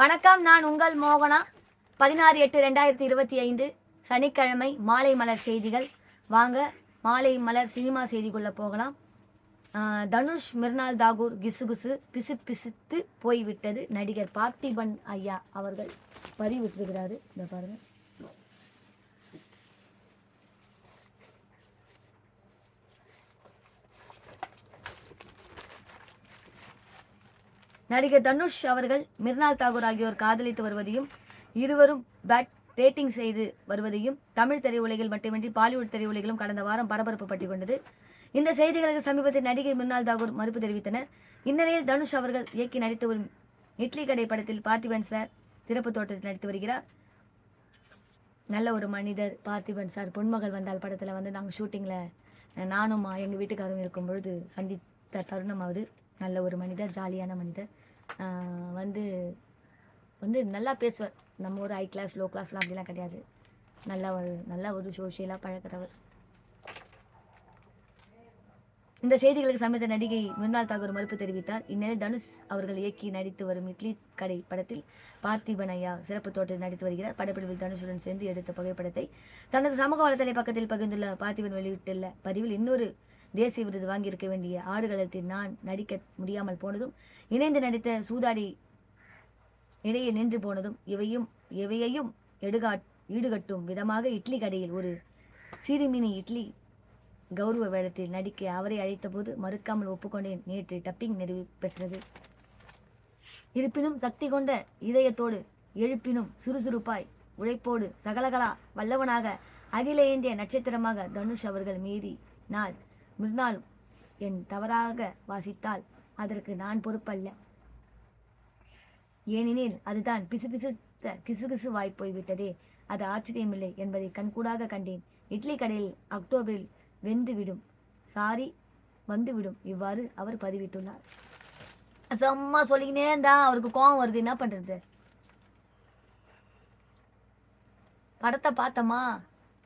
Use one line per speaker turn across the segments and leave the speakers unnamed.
வணக்கம் நான் உங்கள் மோகனா. பதினாறு எட்டு ரெண்டாயிரத்தி இருபத்தி ஐந்து சனிக்கிழமை மாலை மலர் செய்திகள். வாங்க மாலை மலர் சினிமா செய்திக்குள்ளே போகலாம். தனுஷ் மிர்னால் தாகூர் கிசுகிசு பிசு பிசுத்து போய்விட்டது நடிகர் பார்த்திபன் ஐயா அவர்கள். பதிவிட்டிருக்கிறாரு. இந்த பாருங்கள் நடிகர் தனுஷ் அவர்கள் மிர்னால் தாகூர் ஆகியோர் காதலித்து வருவதையும் இருவரும் பேட் ரேட்டிங் செய்து வருவதையும் தமிழ் திரையுலகில் மட்டுமின்றி பாலிவுட் திரையுலகிலும் கடந்த வாரம் பரபரப்பு பற்றி கொண்டது. இந்த செய்திகளுக்கு சமீபத்தில் நடிகை மிர்னால் தாகூர் மறுப்பு தெரிவித்தனர். இந்நிலையில் தனுஷ் அவர்கள் இயக்கி நடித்து வரும் இட்லி கடை படத்தில் பார்த்திபன் சார் சிறப்பு தோட்டத்தில் நடித்து வருகிறார். நல்ல ஒரு மனிதர் பார்த்திபன் சார். பொன்மகள் வந்தால் படத்தில் வந்து நாங்கள் ஷூட்டிங்கில் நானும் எங்கள் வீட்டுக்காரரும் இருக்கும் பொழுது சந்தித்த தருணம் ஆகுது நல்ல ஒரு மனிதர் ஜாலியான மனிதர். வந்து வந்து நல்லா பேசுவார் நம்ம ஒரு ஹை கிளாஸ் லோ கிளாஸ்லாம் அப்படிலாம் கிடையாது. நல்லா ஒரு நல்லா ஒரு சோஷியலாக பழக்கிறவர் இந்த செய்திகளுக்கு சமைத்த நடிகை மிர்னால் தாகூர் மறுப்பு தெரிவித்தார். இந்நிலையில் தனுஷ் அவர்கள் இயக்கி நடித்து வரும் இட்லி கடை படத்தில் பார்த்திபன் ஐயா சிறப்பு தோட்டத்தில் நடித்து வருகிறார். படப்பிடிப்பில் தனுஷுடன் சேர்ந்து எடுத்த புகைப்படத்தை தனது சமூக வலைதள பக்கத்தில் பகிர்ந்துள்ள பார்த்திபன் வெளியிட்டுள்ள பதிவில் இன்னொரு தேசிய விருது வாங்கியிருக்க வேண்டிய ஆடுகளத்தில் நான் நடிக்க முடியாமல் போனதும் இணைந்து நடித்த சூதாடி இடையே நின்று போனதும் இவையும் இவையையும் எடுகா ஈடுகட்டும் விதமாக இட்லி கடையில் ஒரு சிறுமினி இட்லி கௌரவ வேடத்தில் நடிக்க அவரை அழைத்தபோது மறுக்காமல் ஒப்புக்கொண்டேன். நேற்று டப்பிங் நிறைவு பெற்றது. இருப்பினும் சக்தி கொண்ட இதயத்தோடு எழுப்பினும் சுறுசுறுப்பாய் உழைப்போடு சகலகலா வல்லவனாக அகில இந்திய நட்சத்திரமாக தனுஷ் அவர்கள் மீறி நாள் முன்னாள் என் தவறாக வாசித்தால் அதற்கு நான் பொறுப்பல்ல. ஏனெனில் அதுதான் பிசுபிசுத்த கிசுகிசு வாய் போய்விட்டதே. அது ஆச்சரியமில்லை என்பதை கண்கூடாக கண்டேன். இட்லி கடையில் அக்டோபரில் வெந்துவிடும். சாரி வந்துவிடும். இவ்வாறு அவர் பதிவிட்டுள்ளார். சும்மா சொல்லிக்கினே இருந்தா அவருக்கு கோவம் வருது. என்ன பண்றது? படத்தை பார்த்தோமா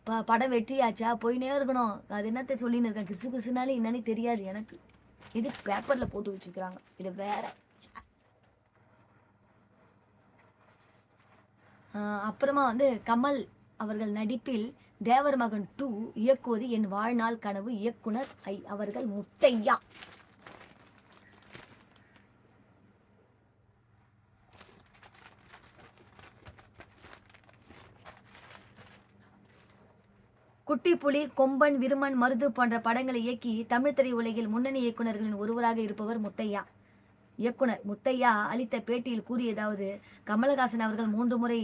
ப படம் வெற்றியாச்சா? போயினே இருக்கணும். அது என்னத்தை சொல்லின்னு இருக்கேன். கிசு கிசுனாலே என்னன்னு தெரியாது எனக்கு. இது பேப்பரில் போட்டு வச்சுக்கிறாங்க இது வேற. அப்புறமா வந்து கமல் அவர்கள் நடிப்பில் தேவர் மகன் டூ இயக்குவது என் வாழ்நாள் கனவு இயக்குனர் ஐ அவர்கள் முத்தையா. குட்டி புலி கொம்பன் விருமன் மருது போன்ற படங்களை இயக்கி தமிழ் திரையுலகில் முன்னணி இயக்குநர்களின் ஒருவராக இருப்பவர் முத்தையா. இயக்குனர் முத்தையா அளித்த பேட்டியில் கூறியதாவது கமலஹாசன் அவர்கள் மூன்று முறை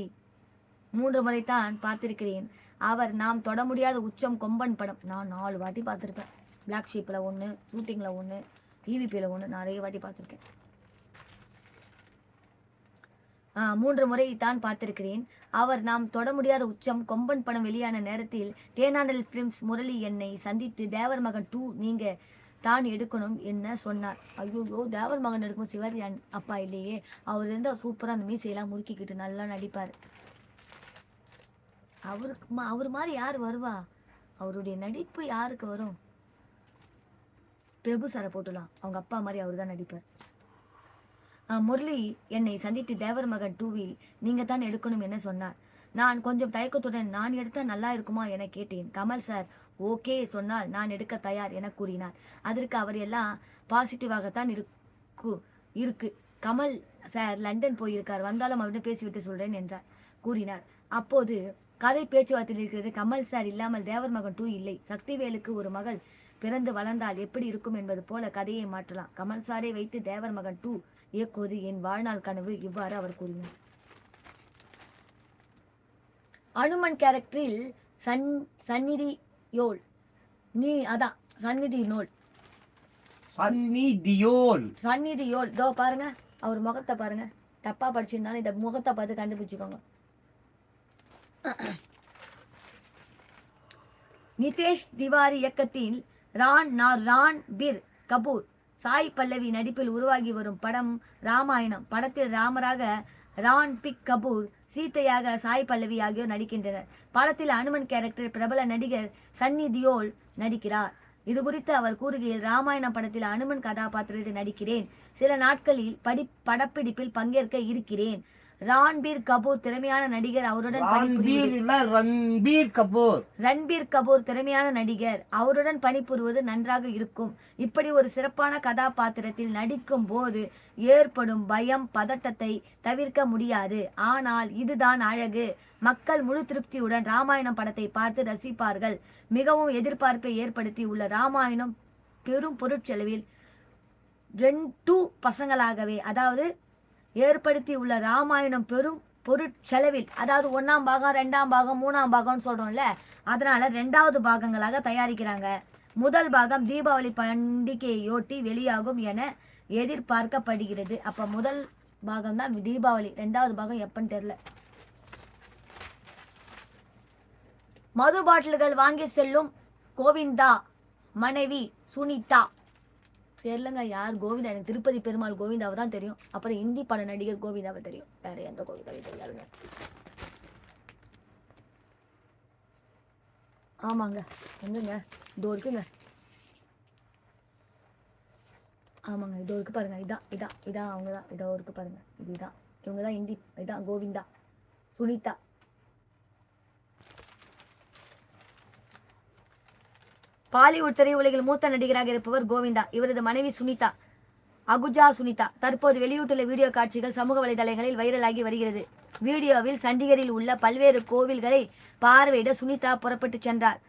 மூன்று முறை தான் பார்த்திருக்கிறேன். அவர் நாம் தொட முடியாத உச்சம் கொம்பன் படம். நான் நாலு வாட்டி பார்த்துருப்பேன். பிளாக் ஷீப்பில் ஒன்று ஷூட்டிங்கில் ஒன்று ஈவிபியில் ஒன்று நிறைய வாட்டி பார்த்துருக்கேன். மூன்று முறை தான் பார்த்திருக்கிறேன். அவர் நாம் தொட முடியாத உச்சம் கொம்பன் படம் வெளியான நேரத்தில் தேனாண்டல் ஃபிலிம்ஸ் முரளி என்னை சந்தித்து தேவர் மகன் டூ நீங்க தான் எடுக்கணும் என்ன சொன்னார். ஐயோ தேவர் மகன் எடுக்கும் சிவாஜி அப்பா இல்லையே. அவர் இருந்தால் சூப்பராக அந்த மீசையெல்லாம் முறுக்கிக்கிட்டு நல்லா நடிப்பார். அவருக்கு மா- அவர் மாதிரி யார் வருவா? அவருடைய நடிப்பு யாருக்கு வரும்? பிரபு சாரை போட்டுலாம். அவங்க அப்பா மாதிரி அவர் தான் நடிப்பார். முரளி என்னை சந்தித்து தேவர் மகன் டூவில் நீங்கள் தான் எடுக்கணும் என்ன சொன்னார். நான் கொஞ்சம் தயக்கத்துடன் நான் எடுத்தால் நல்லா இருக்குமா? என கேட்டேன். கமல் சார் ஓகே சொன்னால் நான் எடுக்க தயார் என கூறினார். அதற்கு அவர் எல்லாம் பாசிட்டிவாகத்தான் இருக்கு இருக்கு. கமல் சார் லண்டன் போயிருக்கார். வந்தாலும் அப்படின்னு பேசிவிட்டு சொல்கிறேன் என்றார். கூறினார். அப்போது கதை பேச்சுவார்த்தையில் இருக்கிறது கமல் சார் இல்லாமல் தேவர் மகன் டூ இல்லை. சக்திவேலுக்கு ஒரு மகள் பிறந்து வளர்ந்தால் எப்படி இருக்கும் என்பது போல கதையை மாற்றலாம். கமல் சாரை வைத்து தேவர் மகன் டூ இயக்குவது என் வாழ்நாள் கனவு இவ்வாறு அவர் கூறினார். அனுமன் கேரக்டரில் சன் சந்நிதி யோல் நீ அதான் சந்நிதி நோல்.
சன்னி தியோல்
சந்நிதி யோல். இதோ பாருங்க அவர் முகத்தை பாருங்க. தப்பா படிச்சிருந்தாலும் இந்த முகத்தை பார்த்து கண்டுபிடிச்சுக்கோங்க. நிதேஷ் திவாரி இயக்கத்தில் ரான் நார் ரான் பிர் கபூர். சாய் பல்லவி நடிப்பில் உருவாகி வரும் படம் ராமாயணம். படத்தில் ராமராக ரான் பிக் கபூர் சீத்தையாக சாய் பல்லவி ஆகியோர் நடிக்கின்றனர். படத்தில் அனுமன் கேரக்டர் பிரபல நடிகர் சன்னி தியோல் நடிக்கிறார். இது குறித்து அவர் கூறுகையில் ராமாயணம் படத்தில் அனுமன் கதாபாத்திரத்தில் நடிக்கிறேன். சில நாட்களில் படி படப்பிடிப்பில் பங்கேற்க இருக்கிறேன். ரான்பீர் கபூர் திறமையான நடிகர் அவருடன்
ரன்பீர் கபூர்.
ரன்பீர் கபூர் திறமையான நடிகர் அவருடன் பணிபுரிவது நன்றாக இருக்கும். இப்படி ஒரு சிறப்பான கதாபாத்திரத்தில் நடிக்கும் போது ஏற்படும் பயம் பதட்டத்தை தவிர்க்க முடியாது. ஆனால் இதுதான் அழகு. மக்கள் முழு திருப்தியுடன் ராமாயணம் படத்தை பார்த்து ரசிப்பார்கள். மிகவும் எதிர்பார்ப்பை ஏற்படுத்தி உள்ள ராமாயணம் பெரும் பொருட்செலவில் ரெண்டு பசங்களாகவே அதாவது ஏற்படுத்தி உள்ள ராமாயணம் பெரும் பொருட்செலவில் அதாவது ஒன்றாம் பாகம் ரெண்டாம் பாகம் மூணாம் பாகம்னு சொல்கிறோம்ல அதனால் ரெண்டாவது பாகங்களாக தயாரிக்கிறாங்க. முதல் பாகம் தீபாவளி பண்டிகையொட்டி வெளியாகும் என எதிர்பார்க்கப்படுகிறது. அப்போ முதல் பாகம் தான் தீபாவளி ரெண்டாவது பாகம் எப்பன்னு தெரில மது பாட்டில்கள் வாங்கி செல்லும் கோவிந்தா மனைவி சுனிதா. தெரிலங்க யார் கோவிந்தா? எனக்கு திருப்பதி பெருமாள் கோவிந்தாவை தான் தெரியும். அப்புறம் இந்தி பட நடிகர் கோவிந்தாவை தெரியும். வேற எந்த கோவிந்தாவையும் தெரியாதுங்க. ஆமாங்க. எங்கங்க? இதோ இருக்குங்க. ஆமாங்க இதோ இருக்கு பாருங்க. இதான் இதான் இதான் அவங்க தான் இதோ இருக்கு பாருங்க. இதுதான் இவங்க தான் இந்தி. இதான் கோவிந்தா. சுனிதா. பாலிவுட் திரையுலகில் மூத்த நடிகராக இருப்பவர் கோவிந்தா. இவரது மனைவி சுனிதா அகுஜா சுனிதா தற்போது வெளியிட்டுள்ள வீடியோ காட்சிகள் சமூக வலைதளங்களில் வைரலாகி வருகிறது. வீடியோவில் சண்டிகரில் உள்ள பல்வேறு கோவில்களை பார்வையிட சுனிதா புறப்பட்டு சென்றார்.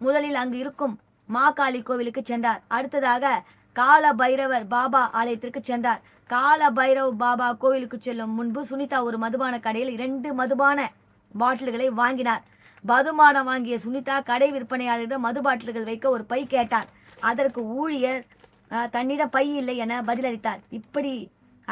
முதலில் அங்கு இருக்கும் மாகாளி கோவிலுக்கு சென்றார். அடுத்ததாக கால பைரவர் பாபா ஆலயத்திற்கு சென்றார். கால பைரவ் பாபா கோவிலுக்கு செல்லும் முன்பு சுனிதா ஒரு மதுபான கடையில் இரண்டு மதுபான பாட்டில்களை வாங்கினார். பதுமானம் வாங்கிய சுனிதா கடை விற்பனையாளரிடம் மது பாட்டில்கள் வைக்க ஒரு பை கேட்டார். அதற்கு ஊழியர் தன்னிடம் பை இல்லை என பதிலளித்தார். இப்படி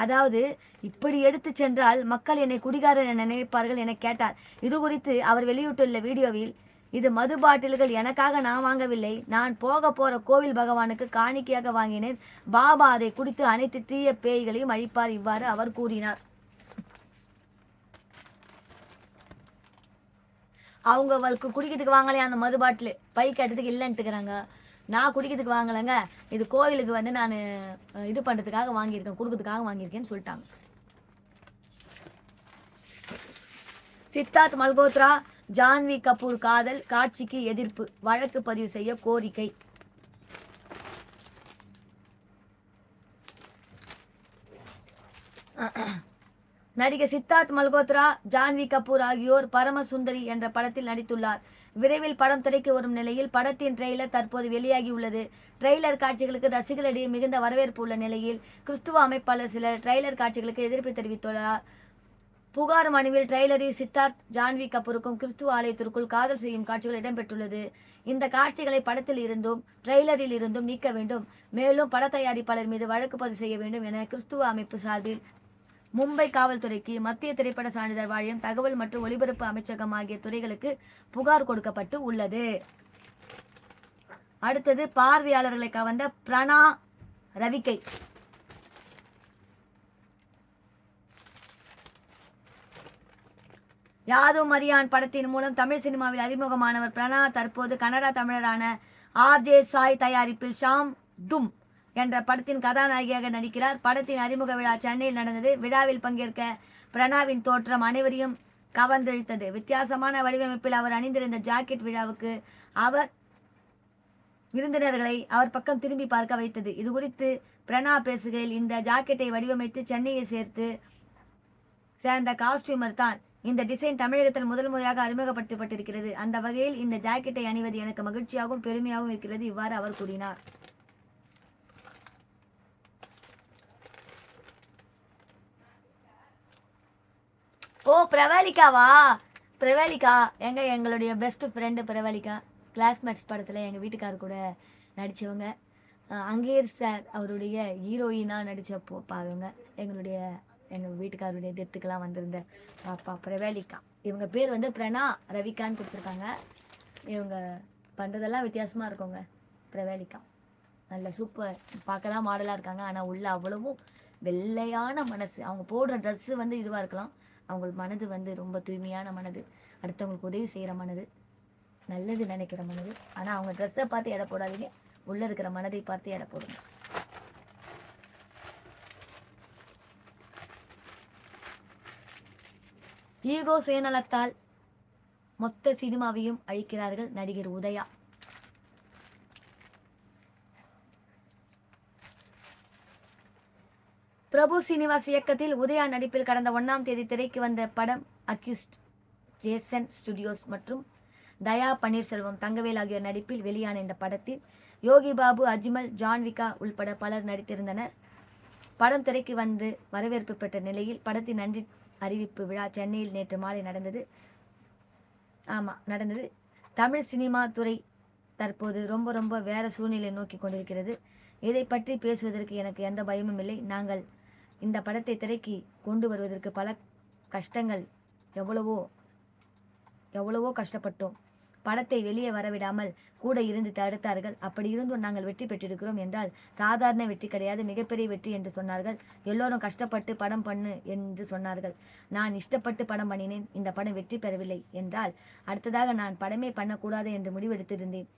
அதாவது இப்படி எடுத்து சென்றால் மக்கள் என்னை குடிகாரன் என நினைப்பார்கள் என கேட்டார். இது குறித்து அவர் வெளியிட்டுள்ள வீடியோவில் இது மது பாட்டில்கள் எனக்காக நான் வாங்கவில்லை. நான் போக போற கோவில் பகவானுக்கு காணிக்கையாக வாங்கினேன். பாபா அதை குடித்து அனைத்து தீய பேய்களையும் அழிப்பார் இவ்வாறு அவர் கூறினார். அவங்க குடிக்கிறதுக்கு வாங்கலையா? அந்த மது பாட்டில். பை கேட்டதுக்கு இல்லைன்ட்டுக்கிறாங்க. நான் குடிக்கிறதுக்கு வாங்கலைங்க. இது கோயிலுக்கு வந்து நான் இது பண்ணுறதுக்காக வாங்கியிருக்கேன் கொடுக்கறதுக்காக வாங்கியிருக்கேன்னு சொல்லிட்டாங்க. சித்தார்த் மல்கோத்ரா ஜான்வி கபூர் காதல் காட்சிக்கு எதிர்ப்பு வழக்கு பதிவு செய்ய கோரிக்கை. நடிகர் சித்தார்த் மல்கோத்ரா ஜான்வி கபூர் ஆகியோர் பரமசுந்தரி என்ற படத்தில் நடித்துள்ளார். விரைவில் படம் திரைக்கு வரும் நிலையில் படத்தின் ட்ரெய்லர் தற்போது வெளியாகியுள்ளது. ட்ரெய்லர் காட்சிகளுக்கு ரசிகர்களிடையே மிகுந்த வரவேற்பு உள்ள நிலையில் கிறிஸ்துவ அமைப்பாளர் சிலர் ட்ரெய்லர் காட்சிகளுக்கு எதிர்ப்பு தெரிவித்துள்ளார். புகார் மனுவில் ட்ரெய்லரில் சித்தார்த் ஜான்வி கபூருக்கும் கிறிஸ்துவ ஆலயத்திற்குள் காதல் செய்யும் காட்சிகள் இடம்பெற்றுள்ளது. இந்த காட்சிகளை படத்தில் இருந்தும் ட்ரெய்லரில் இருந்தும் நீக்க வேண்டும். மேலும் பட தயாரிப்பாளர் மீது வழக்கு பதிவு செய்ய வேண்டும் என கிறிஸ்துவ அமைப்பு சார்பில் மும்பை காவல்துறைக்கு மத்திய திரைப்பட சான்றிதழ் வாரியம் தகவல் மற்றும் ஒலிபரப்பு அமைச்சகம் ஆகிய துறைகளுக்கு புகார் கொடுக்கப்பட்டு உள்ளது. அடுத்தது பார்வையாளர்களை கவர்ந்த பிரணா ரவிக்கை. யாதோ மரியான் படத்தின் மூலம் தமிழ் சினிமாவில் அறிமுகமானவர் பிரணா. தற்போது கனடா தமிழரான ஆர்ஜே சாய் தயாரிப்பில் ஷாம் தும். என்ற படத்தின் கதாநாயகியாக நடிக்கிறார். படத்தின் அறிமுக விழா சென்னையில் நடந்தது. விழாவில் பங்கேற்க பிரணாவின் தோற்றம் அனைவரையும் கவர்ந்தெழுத்தது. வித்தியாசமான வடிவமைப்பில் அவர் அணிந்திருந்த ஜாக்கெட் விழாவுக்கு அவர் விருந்தினர்களை அவர் பக்கம் திரும்பி பார்க்க வைத்தது. இது குறித்து பிரணா பேசுகையில் இந்த ஜாக்கெட்டை வடிவமைத்து சென்னையை சேர்த்து சேர்ந்த காஸ்டியூமர் தான் இந்த டிசைன் தமிழகத்தில் முதல் முறையாக அறிமுகப்படுத்தப்பட்டிருக்கிறது. அந்த வகையில் இந்த ஜாக்கெட்டை அணிவது எனக்கு மகிழ்ச்சியாகவும் பெருமையாகவும் இருக்கிறது. இவ்வாறு அவர் கூறினார். ஓ பிரவாலிகாவா பிரவாலிகா எங்க எங்களுடைய பெஸ்ட் ஃப்ரெண்டு பிரவாலிகா. கிளாஸ்மேட்ஸ் படத்தில் எங்கள் வீட்டுக்கார் கூட நடித்தவங்க அங்கேயர் சார் அவருடைய ஹீரோயினாக நடித்த பாருங்க எங்களுடைய எங்கள் வீட்டுக்காரருடைய டெத்துக்கெலாம் வந்திருந்த பாப்பா பிரவேலிகா. இவங்க பேர் வந்து பிரணா ரவிகான்னு கொடுத்துருக்காங்க. இவங்க பண்ணுறதெல்லாம் வித்தியாசமாக இருக்குங்க பிரவேலிகா. நல்ல சூப்பர் பார்க்க தான் மாடலாக இருக்காங்க. ஆனால் உள்ள அவ்வளவும் வெள்ளையான மனசு. அவங்க போடுற ட்ரெஸ்ஸு வந்து இதுவாக இருக்கலாம். அவங்க மனது வந்து ரொம்ப தூய்மையான மனது. அடுத்தவங்களுக்கு உதவி செய்கிற மனது. நல்லது நினைக்கிற மனது. ஆனால் அவங்க ட்ரெஸ்ஸை பார்த்து எடை போடாதீங்க. உள்ளே இருக்கிற மனதை பார்த்து எடை போடுங்க. ஈகோ சுயநலத்தால் மொத்த சினிமாவையும் அழிக்கிறார்கள் நடிகர் உதயா. பிரபு சீனிவாஸ் இயக்கத்தில் உதயா நடிப்பில் கடந்த ஒன்றாம் தேதி திரைக்கு வந்த படம் அக்யூஸ்ட் ஜேசன் ஸ்டுடியோஸ் மற்றும் தயா பன்னீர்செல்வம் தங்கவேல் ஆகியோர் நடிப்பில் வெளியான இந்த படத்தில் யோகி பாபு அஜ்மல் ஜான்விகா உள்பட பலர் நடித்திருந்தனர். படம் திரைக்கு வந்து வரவேற்பு பெற்ற நிலையில் படத்தின் நன்றி அறிவிப்பு விழா சென்னையில் நேற்று மாலை நடந்தது. ஆமாம் நடந்தது. தமிழ் சினிமா துறை தற்போது ரொம்ப ரொம்ப வேற சூழ்நிலை நோக்கி கொண்டிருக்கிறது. இதை பற்றி பேசுவதற்கு எனக்கு எந்த பயமும் இல்லை. நாங்கள் இந்த படத்தை திரைக்கு கொண்டு வருவதற்கு பல கஷ்டங்கள். எவ்வளவோ எவ்வளவோ கஷ்டப்பட்டோம். படத்தை வெளியே வரவிடாமல் கூட இருந்து தடுத்தார்கள். அப்படி இருந்தும் நாங்கள் வெற்றி பெற்றிருக்கிறோம் என்றால் சாதாரண வெற்றி கிடையாது. மிகப்பெரிய வெற்றி என்று சொன்னார்கள். எல்லோரும் கஷ்டப்பட்டு படம் பண்ணு என்று சொன்னார்கள். நான் இஷ்டப்பட்டு படம் பண்ணினேன். இந்த படம் வெற்றி பெறவில்லை என்றால் அடுத்ததாக நான் படமே பண்ணக்கூடாது என்று முடிவெடுத்திருந்தேன்.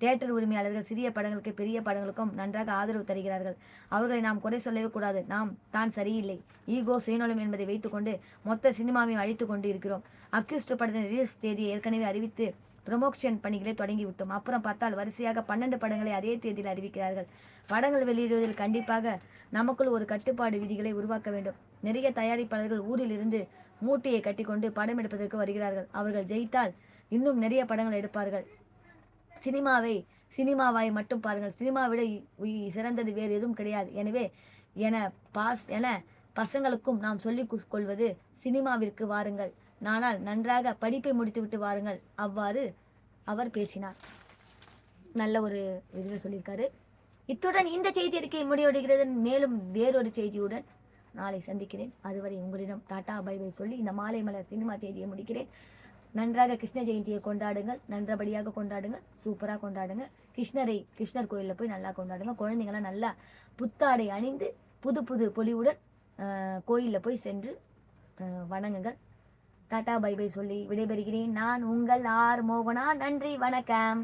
தியேட்டர் உரிமையாளர்கள் சிறிய படங்களுக்கு பெரிய படங்களுக்கும் நன்றாக ஆதரவு தருகிறார்கள். அவர்களை நாம் குறை சொல்லவே கூடாது. நாம் தான் சரியில்லை. ஈகோ சுயநலம் என்பதை வைத்துக்கொண்டு மொத்த சினிமாவையும் அழித்து கொண்டு இருக்கிறோம் அக்யூஸ்ட் படத்தின் ரிலீஸ் தேதியை ஏற்கனவே அறிவித்து ப்ரொமோஷன் பணிகளை தொடங்கிவிட்டோம். அப்புறம் பார்த்தால் வரிசையாக பன்னெண்டு படங்களை அதே தேதியில் அறிவிக்கிறார்கள். படங்கள் வெளியிடுவதில் கண்டிப்பாக நமக்குள் ஒரு கட்டுப்பாடு விதிகளை உருவாக்க வேண்டும். நிறைய தயாரிப்பாளர்கள் ஊரில் இருந்து மூட்டையை கட்டிக்கொண்டு படம் எடுப்பதற்கு வருகிறார்கள். அவர்கள் ஜெயித்தால் இன்னும் நிறைய படங்கள் எடுப்பார்கள். சினிமாவை சினிமாவாய் மட்டும் பாருங்கள். சினிமாவை விட சிறந்தது வேறு எதுவும் கிடையாது. எனவே என பாஸ் என பசங்களுக்கும் நாம் சொல்லிக் கொள்வது சினிமாவிற்கு வாருங்கள். நானால் நன்றாக படிப்பை முடித்துவிட்டு வாருங்கள். அவ்வாறு அவர் பேசினார். நல்ல ஒரு இதுவே சொல்லியிருக்காரு. இத்துடன் இந்த செய்தி அறிக்கை முடிவடைகிறது. மேலும் வேறொரு செய்தியுடன் நாளை சந்திக்கிறேன். அதுவரை உங்களிடம் டாடா பை பை சொல்லி இந்த மாலை மலர் சினிமா செய்தியை முடிக்கிறேன். நன்றாக கிருஷ்ண ஜெயந்தியை கொண்டாடுங்கள். நன்றபடியாக கொண்டாடுங்கள். சூப்பராக கொண்டாடுங்க கிருஷ்ணரை கிருஷ்ணர் கோயிலில் போய் நல்லா கொண்டாடுங்க குழந்தைங்களாம் நல்லா புத்தாடை அணிந்து புது புது பொலிவுடன் கோயிலில் போய் சென்று வணங்குங்கள். டாடா பை பை சொல்லி விடைபெறுகிறேன். நான் உங்கள் ஆர் மோகனா. நன்றி வணக்கம்.